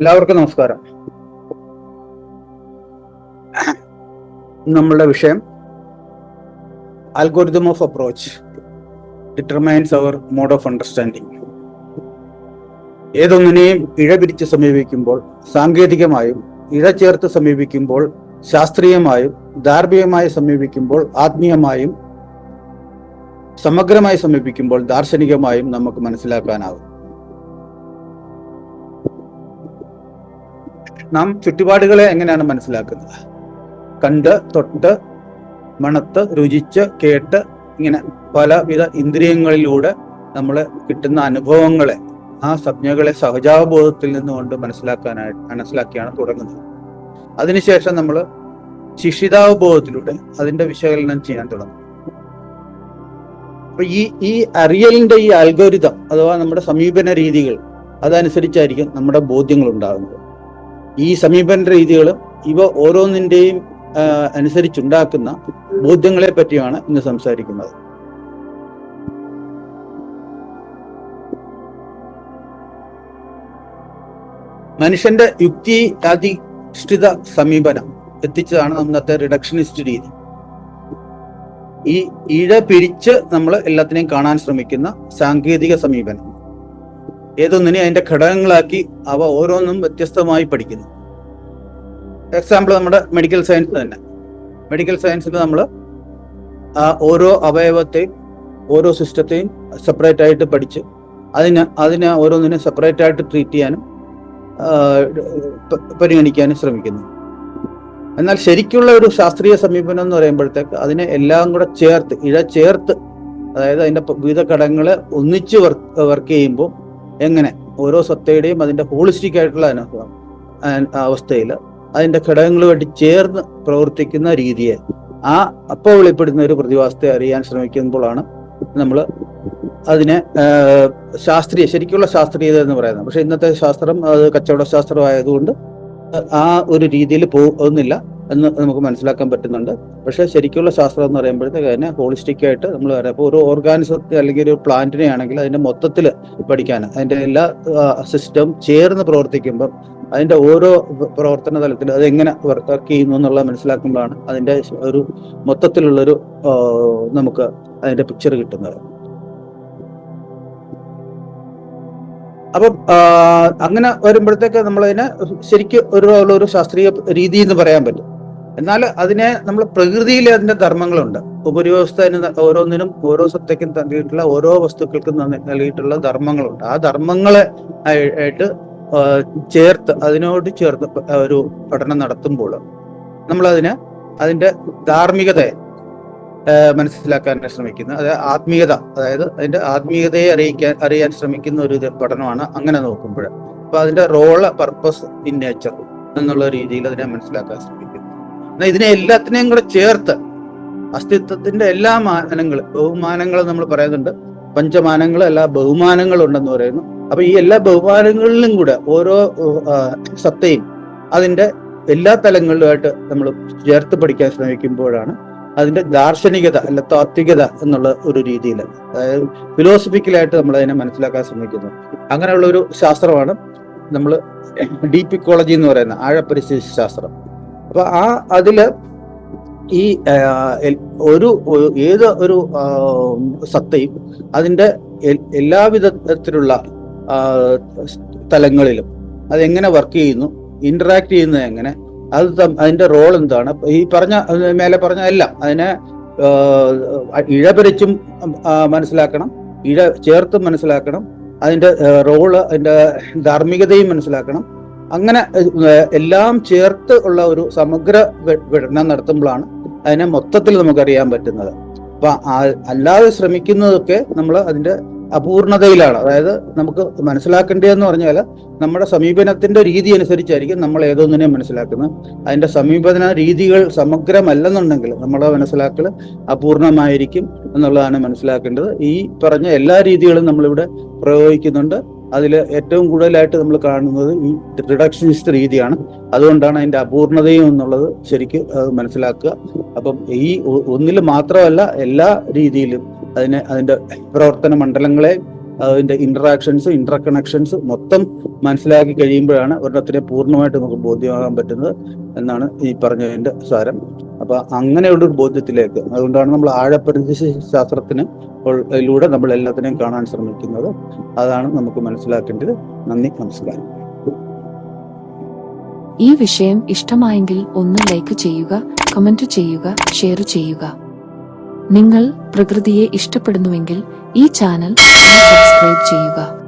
എല്ലാവർക്കും നമസ്കാരം. നമ്മളുടെ വിഷയം algorithm of approach determines our mode of understanding ഏതൊന്നിനെയും ഇഴപിരിച്ച് സമീപിക്കുമ്പോൾ സാങ്കേതികമായും ഇഴ ചേർത്ത് സമീപിക്കുമ്പോൾ ശാസ്ത്രീയമായും ധാർമ്മികമായി സമീപിക്കുമ്പോൾ ആത്മീയമായും സമഗ്രമായി സമീപിക്കുമ്പോൾ ദാർശനികമായും നമുക്ക് മനസ്സിലാക്കാനാവും നാം ചുറ്റുപാടുകളെ എങ്ങനെയാണ് മനസ്സിലാക്കുന്നത്? കണ്ട് തൊട്ട് മണത്ത് രുചിച്ച് കേട്ട് ഇങ്ങനെ പലവിധ ഇന്ദ്രിയങ്ങളിലൂടെ നമ്മൾ കിട്ടുന്ന അനുഭവങ്ങളെ ആ സംജ്ഞകളെ സഹജാവബോധത്തിൽ നിന്നുകൊണ്ട് മനസ്സിലാക്കാനായി മനസ്സിലാക്കിയാണ് തുടങ്ങുന്നത്. അതിനുശേഷം നമ്മൾ ശിക്ഷിതാവബോധത്തിലൂടെ അതിന്റെ വിശകലനം ചെയ്യാൻ തുടങ്ങും. അപ്പൊ ഈ ഈ അറിയലിന്റെ ഈ അൽഗോരിതം അഥവാ നമ്മുടെ സമീപന രീതികൾ അതനുസരിച്ചായിരിക്കും നമ്മുടെ ബോധ്യങ്ങൾ ഉണ്ടാകുന്നത്. ഈ സമീപന രീതികളും ഇവ ഓരോന്നിന്റെയും അനുസരിച്ചുണ്ടാക്കുന്ന ബോധ്യങ്ങളെ പറ്റിയാണ് ഇന്ന് സംസാരിക്കുന്നത്. മനുഷ്യന്റെ യുക്തി അധിഷ്ഠിത സമീപനം എത്തിച്ചതാണ് ഇന്നത്തെ റിഡക്ഷനിസ്റ്റ് രീതി. ഈ ഇഴ പിരിച്ച് നമ്മൾ എല്ലാത്തിനെയും കാണാൻ ശ്രമിക്കുന്ന സാങ്കേതിക സമീപനം. ഏതൊന്നിനെ അതിന്റെ ഘടകങ്ങളാക്കി അവ ഓരോന്നും വ്യത്യസ്തമായി പഠിക്കുന്നു. എക്സാമ്പിൾ നമ്മുടെ മെഡിക്കൽ സയൻസ് തന്നെ. മെഡിക്കൽ സയൻസിൽ നമ്മൾ ഓരോ അവയവത്തെയും ഓരോ സിസ്റ്റത്തെയും സെപ്പറേറ്റ് ആയിട്ട് പഠിച്ച് അതിന് അതിനെ ഓരോന്നിനെ സെപ്പറേറ്റ് ആയിട്ട് ട്രീറ്റ് ചെയ്യാനും പരിഗണിക്കാനും ശ്രമിക്കുന്നു. എന്നാൽ ശരിക്കുള്ള ഒരു ശാസ്ത്രീയ സമീപനം എന്ന് പറയുമ്പോഴത്തേക്ക് അതിനെ എല്ലാം കൂടെ ചേർത്ത് ഇഴ ചേർത്ത് അതായത് അതിന്റെ വിവിധ ഘടകങ്ങളെ ഒന്നിച്ച് വർക്ക് വർക്ക് ചെയ്യുമ്പോൾ എങ്ങനെ? ഓരോ സത്തയുടെയും അതിന്റെ ഹോളിസ്റ്റിക് ആയിട്ടുള്ള അവസ്ഥയിൽ അതിന്റെ ഘടകങ്ങളുമായിട്ട് ചേർന്ന് പ്രവർത്തിക്കുന്ന രീതിയെ. ആ അപ്പോൾ വെളിപ്പെടുന്ന ഒരു പ്രതിഭാസത്തെ അറിയാൻ ശ്രമിക്കുമ്പോഴാണ് നമ്മൾ അതിനെ ശാസ്ത്രീയ ശരിക്കുള്ള ശാസ്ത്രീയത എന്ന് പറയുന്നത്. പക്ഷെ ഇന്നത്തെ ശാസ്ത്രം അത് കച്ചവട ശാസ്ത്രമായതുകൊണ്ട് ആ ഒരു രീതിയിൽ പോകുന്നില്ല. എന്ന് നമുക്ക് മനസ്സിലാക്കാൻ പറ്റുന്നുണ്ട്. പക്ഷേ ശരിക്കുള്ള ശാസ്ത്രം എന്ന് പറയുമ്പോഴത്തേക്ക് അതിനെ ഹോളിസ്റ്റിക് ആയിട്ട് നമ്മൾ പറയാം ഒരു ഓർഗാനിസത്തെ അല്ലെങ്കിൽ ഒരു പ്ലാന്റിനെ ആണെങ്കിൽ അതിന്റെ മൊത്തത്തിൽ പഠിക്കാൻ അതിന്റെ എല്ലാ സിസ്റ്റം ചേർന്ന് പ്രവർത്തിക്കുമ്പം അതിന്റെ ഓരോ പ്രവർത്തന തലത്തിൽ അത് എങ്ങനെ വർക്ക് ചെയ്യുന്നു എന്നുള്ളത് മനസ്സിലാക്കുമ്പോഴാണ് അതിന്റെ ഒരു മൊത്തത്തിലുള്ളൊരു നമുക്ക് അതിന്റെ പിക്ചർ കിട്ടുന്നത്. അപ്പം അങ്ങനെ വരുമ്പോഴത്തേക്ക് നമ്മളതിനെ ശരിക്കും ഒരു ഒരു ശാസ്ത്രീയ രീതി എന്ന് പറയാൻ പറ്റും. എന്നാൽ അതിനെ നമ്മൾ പ്രകൃതിയിൽ അതിന്റെ ധർമ്മങ്ങളുണ്ട്. ഉപരിവ്യവസ്ഥ ഓരോന്നിനും ഓരോ സത്തയ്ക്കും നൽകിയിട്ടുള്ള ഓരോ വസ്തുക്കൾക്കും നൽകിയിട്ടുള്ള ധർമ്മങ്ങളുണ്ട്. ആ ധർമ്മങ്ങളെ ആയിട്ട് ചേർത്ത് അതിനോട് ചേർത്ത് ഒരു പഠനം നടത്തുമ്പോൾ നമ്മൾ നമ്മളതിന് അതിന്റെ ധാർമ്മികതയെ മനസ്സിലാക്കാൻ ശ്രമിക്കുന്നത് അതായത് ആത്മീയത അതായത് അതിന്റെ ആത്മീയതയെ അറിയിക്കാൻ അറിയാൻ ശ്രമിക്കുന്ന ഒരു പഠനമാണ് അങ്ങനെ നോക്കുമ്പോൾ. അപ്പൊ അതിന്റെ റോൾ പർപ്പസ് ഇൻ നേച്ചർ എന്നുള്ള രീതിയിൽ അതിനെ മനസ്സിലാക്കാൻ ശ്രമിക്കുന്നു. എന്നാൽ ഇതിനെ എല്ലാത്തിനെയും കൂടെ ചേർത്ത് അസ്തിത്വത്തിന്റെ എല്ലാ മാനങ്ങൾ ബഹുമാനങ്ങൾ നമ്മൾ പറയുന്നുണ്ട്. പഞ്ചമാനങ്ങൾ എല്ലാ ബഹുമാനങ്ങളും ഉണ്ടെന്ന് പറയുന്നു. അപ്പൊ ഈ എല്ലാ ബഹുമാനങ്ങളിലും കൂടെ ഓരോ സത്തയും അതിന്റെ എല്ലാ തലങ്ങളിലുമായിട്ട് നമ്മൾ ചേർത്ത് പഠിക്കാൻ ശ്രമിക്കുമ്പോഴാണ് അതിന്റെ ദാർശനികത അല്ല താത്വികത എന്നുള്ള ഒരു രീതിയിൽ. അതായത് ഫിലോസഫിക്കലായിട്ട് നമ്മൾ അതിനെ മനസ്സിലാക്കാൻ ശ്രമിക്കുന്നു. അങ്ങനെയുള്ള ഒരു ശാസ്ത്രമാണ് നമ്മൾ ഡീപ് ഇക്കോളജി എന്ന് പറയുന്ന ആഴപരിസ്ഥിതി ശാസ്ത്രം. അപ്പൊ ആ അതിൽ ഈ ഒരു ഏത് ഒരു സത്തയും അതിന്റെ എല്ലാവിധത്തിലുള്ള തലങ്ങളിലും അതെങ്ങനെ വർക്ക് ചെയ്യുന്നു ഇന്ററാക്ട് ചെയ്യുന്നത് എങ്ങനെ അത് അതിന്റെ റോൾ എന്താണ് ഈ പറഞ്ഞ മേലെ പറഞ്ഞ എല്ലാം അതിനെ ഇഴപരിച്ചും മനസ്സിലാക്കണം ഇഴ ചേർത്തും മനസ്സിലാക്കണം അതിന്റെ റോൾ അതിന്റെ ധാർമ്മികതയും മനസ്സിലാക്കണം അങ്ങനെ എല്ലാം ചേർത്ത് ഉള്ള ഒരു സമഗ്ര പഠനം നടത്തുമ്പോഴാണ് അതിനെ മൊത്തത്തിൽ നമുക്കറിയാൻ പറ്റുന്നത്. അപ്പൊ അല്ലാതെ ശ്രമിക്കുന്നതൊക്കെ നമ്മൾ അതിന്റെ അപൂർണതയിലാണ്. അതായത് നമുക്ക് മനസ്സിലാക്കേണ്ടതെന്ന് പറഞ്ഞാൽ നമ്മുടെ സമീപനത്തിന്റെ രീതി അനുസരിച്ചായിരിക്കും നമ്മൾ ഏതൊന്നിനെ മനസ്സിലാക്കുന്നത്. അതിന്റെ സമീപന രീതികൾ സമഗ്രമല്ലെന്നുണ്ടെങ്കിൽ നമ്മുടെ മനസ്സിലാക്കൽ അപൂർണമായിരിക്കും എന്നുള്ളതാണ് മനസ്സിലാക്കേണ്ടത്. ഈ പറഞ്ഞ എല്ലാ രീതികളും നമ്മളിവിടെ പ്രയോഗിക്കുന്നുണ്ട്. അതിൽ ഏറ്റവും കൂടുതലായിട്ട് നമ്മൾ കാണുന്നത് ഈ റിഡക്ഷനിസ്റ്റ് രീതിയാണ്. അതുകൊണ്ടാണ് അതിന്റെ അപൂർണതയും എന്നുള്ളത് ശരിക്കും മനസ്സിലാക്കുക. അപ്പം ഈ ഒന്നിൽ മാത്രമല്ല എല്ലാ രീതിയിലും അതിനെ അതിന്റെ പ്രവർത്തന മണ്ഡലങ്ങളെ അതിന്റെ ഇന്ററാക്ഷൻസ് ഇന്റർ കണക്ഷൻസ് മൊത്തം മനസ്സിലാക്കി കഴിയുമ്പോഴാണ് ഒരെണ്ണത്തിനെ പൂർണമായിട്ട് നമുക്ക് ബോധ്യമാകാൻ പറ്റുന്നത് എന്നാണ് ഈ പറഞ്ഞതിന്റെ സാരം. അപ്പൊ അങ്ങനെയുള്ള ഒരു ബോധ്യത്തിലേക്ക്. അതുകൊണ്ടാണ് നമ്മൾ ആഴപ്രദേശ ശാസ്ത്രത്തിന് യിലൂടെ നമ്മൾ എല്ലാത്തിനെയും കാണാൻ ശ്രമിക്കുന്നത്. അതാണ് നമുക്ക് മനസ്സിലാക്കേണ്ടത്. നന്ദി നമസ്കാരം. ഈ വിഷയം ഇഷ്ടമായെങ്കിൽ ഒന്ന് ലൈക്ക് ചെയ്യുക കമന്റ് ചെയ്യുക ഷെയർ ചെയ്യുക. നിങ്ങൾ പ്രകൃതിയെ ഇഷ്ടപ്പെടുന്നുവെങ്കിൽ ഈ ചാനൽ സബ്സ്ക്രൈബ് ചെയ്യുക.